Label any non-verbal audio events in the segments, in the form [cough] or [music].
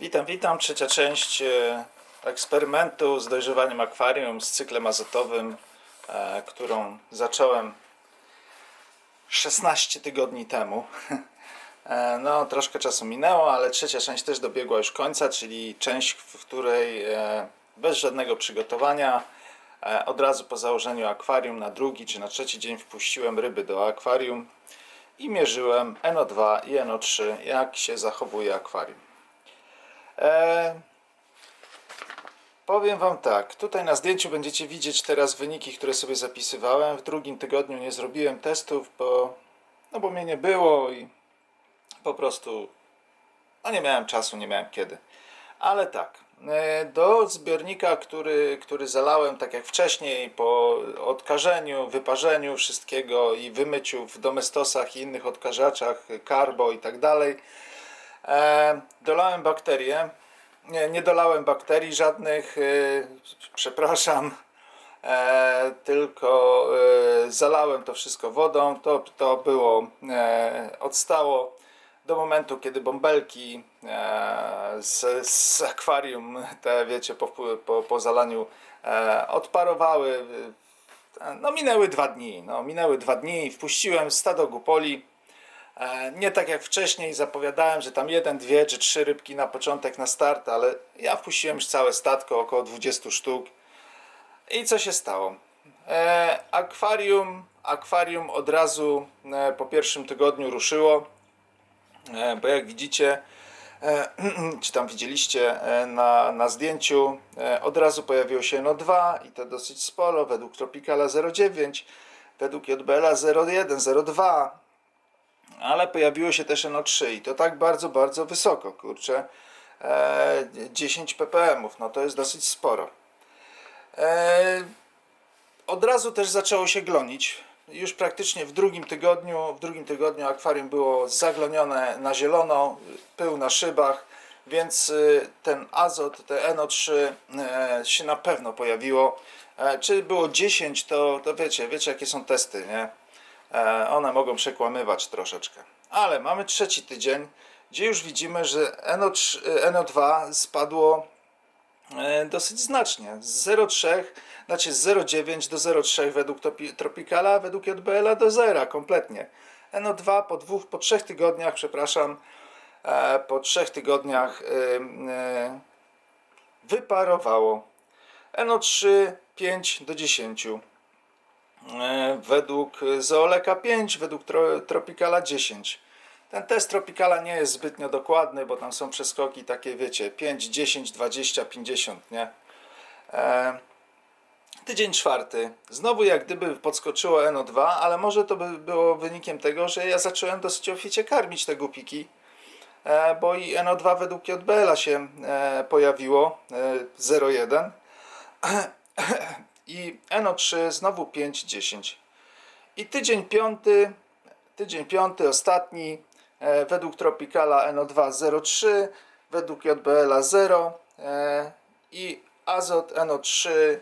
Witam, witam. Trzecia część e, eksperymentu z dojrzewaniem akwarium z cyklem azotowym, e, którą zacząłem 16 tygodni temu. [laughs] E, No, troszkę czasu minęło, ale trzecia część też dobiegła już końca, czyli część, w której bez żadnego przygotowania, od razu po założeniu akwarium na drugi czy na trzeci dzień wpuściłem ryby do akwarium i mierzyłem NO2 i NO3, jak się zachowuje akwarium. E, powiem Wam tak, tutaj na zdjęciu będziecie widzieć teraz wyniki, które sobie zapisywałem. W drugim tygodniu nie zrobiłem testów, bo, no bo mnie nie było i po prostu no nie miałem czasu, nie miałem kiedy. Ale tak, e, do zbiornika, który, który zalałem tak jak wcześniej, po odkażeniu, wyparzeniu wszystkiego i wymyciu w domestosach i innych odkażaczach, karbo i tak dalej, dolałem bakterie. Nie, nie dolałem bakterii żadnych, e, przepraszam, e, tylko e, zalałem to wszystko wodą. To, to było, e, odstało do momentu, kiedy bąbelki e, z, z akwarium, te wiecie, po, po, po zalaniu e, odparowały. E, No minęły dwa dni, no minęły dwa dni wpuściłem stado gupoli. E, Nie tak jak wcześniej zapowiadałem, że tam jeden, dwie czy trzy rybki na początek, na start, ale ja wpuściłem już całe statko, około 20 sztuk. I co się stało? E, akwarium, akwarium od razu e, po pierwszym tygodniu ruszyło, bo jak widzicie, [clears throat] czy tam widzieliście na, na zdjęciu, od razu pojawiło się NO2 i to dosyć sporo, według Tropicala 0,9, według JBL 0,1, 0,2, ale pojawiło się też NO3 i to tak bardzo, bardzo wysoko, kurczę, e, 10 ppm, no to jest dosyć sporo. E, od razu też zaczęło się glonić. Już praktycznie w drugim tygodniu, w drugim tygodniu akwarium było zaglonione na zielono, pył na szybach, więc y, ten azot, te NO3 e, się na pewno pojawiło. E, Czy było 10, to, to wiecie, wiecie jakie są testy, nie? E, one mogą przekłamywać troszeczkę. Ale mamy trzeci tydzień, gdzie już widzimy, że NO3, e, NO2 spadło e, dosyć znacznie. Z 0,3, znaczy z 0,9 do 0,3 według Tropicala, według JBL do 0 kompletnie. NO2 po dwóch, po trzech tygodniach, przepraszam, po trzech tygodniach wyparowało. NO3 5 do 10. E, według Zooleka 5, według Tro, Tropicala 10. Ten test Tropicala nie jest zbytnio dokładny, bo tam są przeskoki takie, wiecie, 5, 10, 20, 50, nie? E, tydzień czwarty. Znowu jak gdyby podskoczyło NO2, ale może to by było wynikiem tego, że ja zacząłem dosyć oficie karmić te gupiki, e, bo i NO2 według JBL-a się e, pojawiło, e, 0,1 [clears throat] i NO3 znowu 5, 10. I tydzień piąty, tydzień piąty, ostatni, e, według Tropicala NO2 0,3, według JBL 0 e, i azot NO3 e,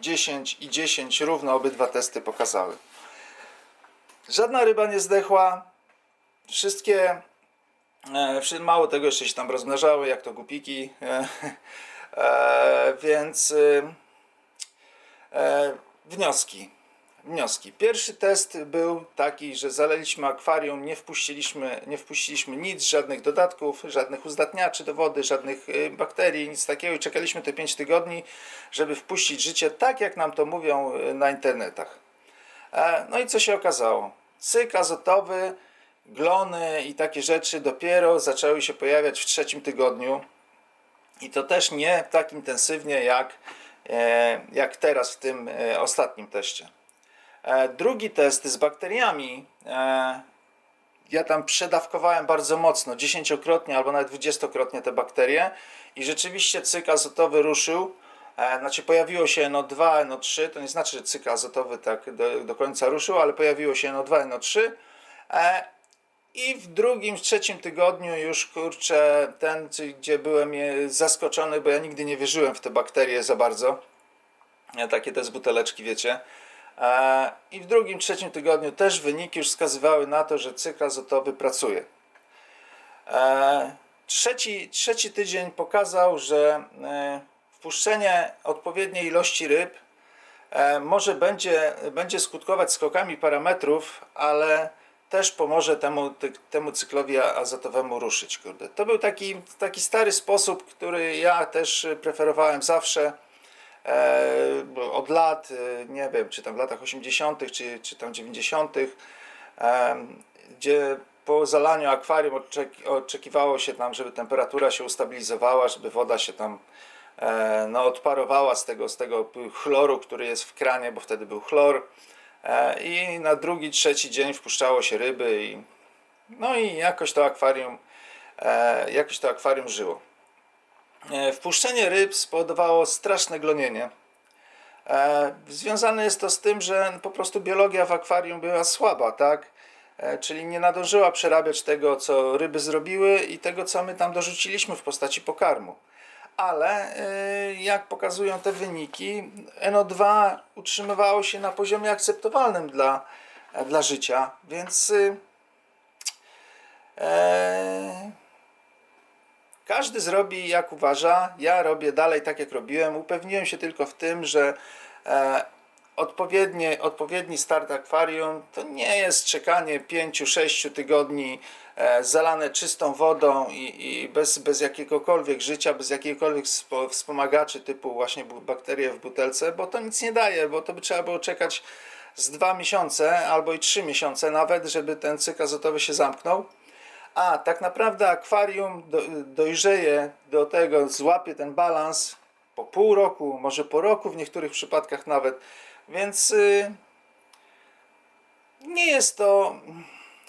10 i 10 równo obydwa testy pokazały. Żadna ryba nie zdechła, wszystkie, e, mało tego jeszcze się tam rozmnażały, jak to gupiki, e, [laughs] e, więc... E, E, wnioski. Wnioski. Pierwszy test był taki, że zaleliśmy akwarium, nie wpuściliśmy, nie wpuściliśmy nic, żadnych dodatków, żadnych uzdatniaczy do wody, żadnych y, bakterii, nic takiego i czekaliśmy te 5 tygodni, żeby wpuścić życie tak, jak nam to mówią y, na internetach. E, no i co się okazało? Cyk azotowy, glony i takie rzeczy dopiero zaczęły się pojawiać w trzecim tygodniu. I to też nie tak intensywnie jak, jak teraz w tym e, ostatnim teście. E, drugi test z bakteriami. E, ja tam przedawkowałem bardzo mocno, dziesięciokrotnie albo nawet dwudziestokrotnie te bakterie i rzeczywiście cykl azotowy ruszył. E, znaczy pojawiło się NO2, NO3, to nie znaczy, że cykl azotowy tak do, do końca ruszył, ale pojawiło się NO2, NO3. I w drugim, trzecim tygodniu już kurczę, ten, gdzie byłem zaskoczony, bo ja nigdy nie wierzyłem w te bakterie za bardzo. Takie te z buteleczki, wiecie. E, I w drugim, trzecim tygodniu też wyniki już wskazywały na to, że cykl azotowy pracuje. E, trzeci, trzeci tydzień pokazał, że e, wpuszczenie odpowiedniej ilości ryb może będzie, będzie skutkować skokami parametrów, ale też pomoże temu, temu cyklowi azotowemu ruszyć. Kurde. To był taki, taki stary sposób, który ja też preferowałem zawsze e, od lat, e, nie wiem, czy tam w latach 80., czy, czy tam 90., e, gdzie po zalaniu akwarium oczeki, oczekiwało się tam, żeby temperatura się ustabilizowała, żeby woda się tam e, no, odparowała z tego, z tego chloru, który jest w kranie, bo wtedy był chlor. E, I na drugi, trzeci dzień wpuszczało się ryby i no i jakoś to akwarium e, jakoś to akwarium żyło. E, Wpuszczenie ryb spowodowało straszne glonienie. Związane jest to z tym, że po prostu biologia w akwarium była słaba, tak? Czyli nie nadążyła przerabiać tego, co ryby zrobiły i tego, co my tam dorzuciliśmy w postaci pokarmu. Ale e, jak pokazują te wyniki, NO2 utrzymywało się na poziomie akceptowalnym dla, dla życia, więc y, e, każdy zrobi jak uważa. Ja robię dalej tak jak robiłem. Upewniłem się tylko w tym, że e, odpowiednie, odpowiedni start akwarium to nie jest czekanie 5-6 tygodni zalane czystą wodą i, i bez, bez jakiegokolwiek życia, bez jakichkolwiek spo, wspomagaczy typu właśnie bakterie w butelce, bo to nic nie daje, bo to by trzeba było czekać z dwa miesiące albo i trzy miesiące nawet, żeby ten cykl azotowy się zamknął. A tak naprawdę akwarium do, dojrzeje do tego, złapie ten balans po pół roku, może po roku w niektórych przypadkach nawet. Więc y, nie jest to,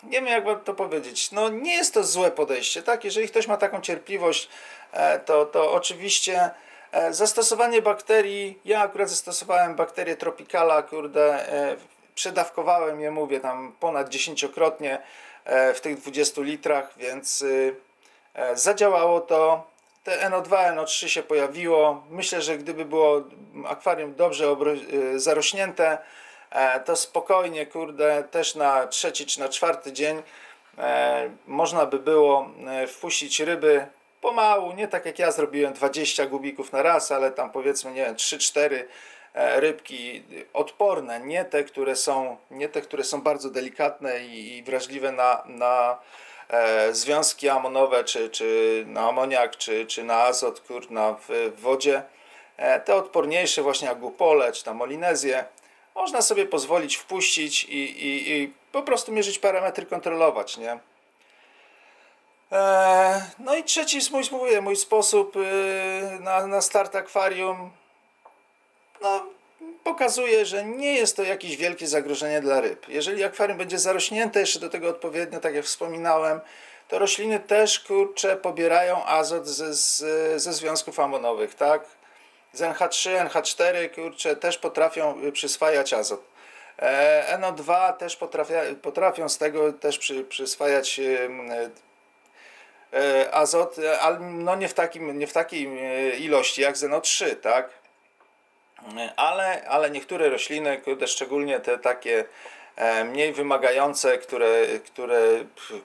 nie wiem jak wam to powiedzieć, no nie jest to złe podejście, tak? Jeżeli ktoś ma taką cierpliwość, e, to, to oczywiście e, zastosowanie bakterii, ja akurat zastosowałem bakterię Tropicala, kurde, e, przedawkowałem je, mówię tam ponad dziesięciokrotnie w tych 20 litrach, więc y, zadziałało to. Te NO2, NO3 się pojawiło. Myślę, że gdyby było akwarium dobrze y, zarośnięte, to spokojnie, kurde, też na trzeci czy na czwarty dzień e, można by było e, wpuścić ryby pomału, nie tak jak ja zrobiłem 20 gubików na raz, ale tam powiedzmy, nie wiem, 3-4 e, rybki odporne, nie te, które są, nie te, które są bardzo delikatne i, wrażliwe na, na e, związki amonowe, czy, czy na amoniak, czy, czy na azot kurna w, wodzie. E, te odporniejsze właśnie jak gupole, czy tam molinezję, można sobie pozwolić wpuścić i, i, i po prostu mierzyć parametry, kontrolować, nie? E, no i trzeci mój, mówię, mój sposób y, na, na start akwarium no, pokazuje, że nie jest to jakieś wielkie zagrożenie dla ryb. Jeżeli akwarium będzie zarośnięte jeszcze do tego odpowiednio, tak jak wspominałem, to rośliny też kurcze pobierają azot ze, z, ze związków amonowych, tak? Z NH3, NH4 kurcze też potrafią y, przyswajać azot. E, NO2 też potrafia, potrafią z tego też przy, przyswajać y, e, azot, ale no nie w, takim, nie w takiej e, ilości jak z NO3, tak? ale, ale niektóre rośliny, szczególnie te takie e, mniej wymagające, które, które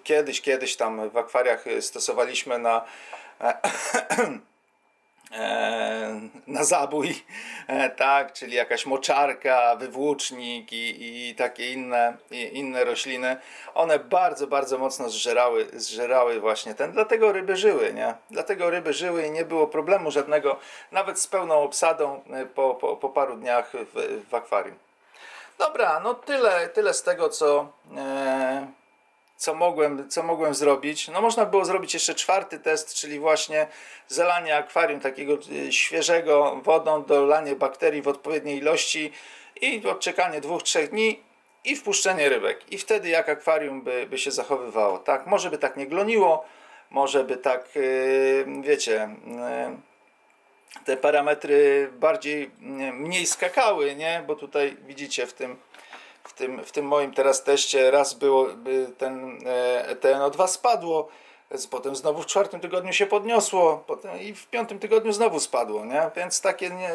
kiedyś, kiedyś tam w akwariach stosowaliśmy na [clears throat] na zabój, e, tak, czyli jakaś moczarka, wywłócznik i, i takie inne, i inne rośliny, one bardzo, bardzo mocno zżerały, zżerały właśnie ten, dlatego ryby żyły, nie? Dlatego ryby żyły i nie było problemu żadnego, nawet z pełną obsadą e, po, po, po paru dniach w, w akwarium. Dobra, no tyle, tyle z tego, co, e, co, mogłem, co mogłem zrobić. No można było zrobić jeszcze czwarty test, czyli właśnie zalanie akwarium takiego e, świeżego wodą, dolanie bakterii w odpowiedniej ilości i odczekanie dwóch, trzech dni i wpuszczenie rybek. I wtedy jak akwarium by, by się zachowywało, tak? Może by tak nie gloniło, może by tak, e, wiecie... e, te parametry bardziej nie, mniej skakały, nie? Bo tutaj widzicie w tym, tym, w tym moim teraz teście raz było by ten e, TNO2 spadło, potem znowu w czwartym tygodniu się podniosło, potem i w piątym tygodniu znowu spadło, nie? Więc takie nie,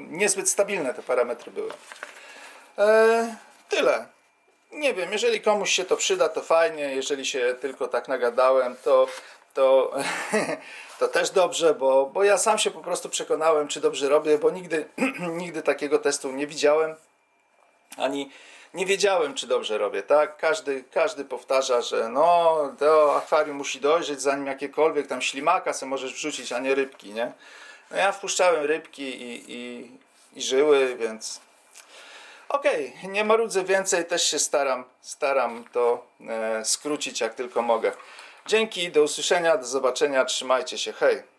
niezbyt stabilne te parametry były. E, tyle. Nie wiem, jeżeli komuś się to przyda, to fajnie, jeżeli się tylko tak nagadałem, to to, [laughs] to też dobrze, bo, bo ja sam się po prostu przekonałem, czy dobrze robię, bo nigdy, [clears throat] nigdy takiego testu nie widziałem, ani nie wiedziałem, czy dobrze robię, tak? Każdy, każdy powtarza, że no, do akwarium musi dojrzeć, zanim jakiekolwiek tam ślimaka se możesz wrzucić, a nie rybki, nie? No ja wpuszczałem rybki i, i, i żyły, więc okej, nie marudzę więcej, też się staram, staram to e, skrócić jak tylko mogę. Dzięki, do usłyszenia, do zobaczenia, trzymajcie się, hej!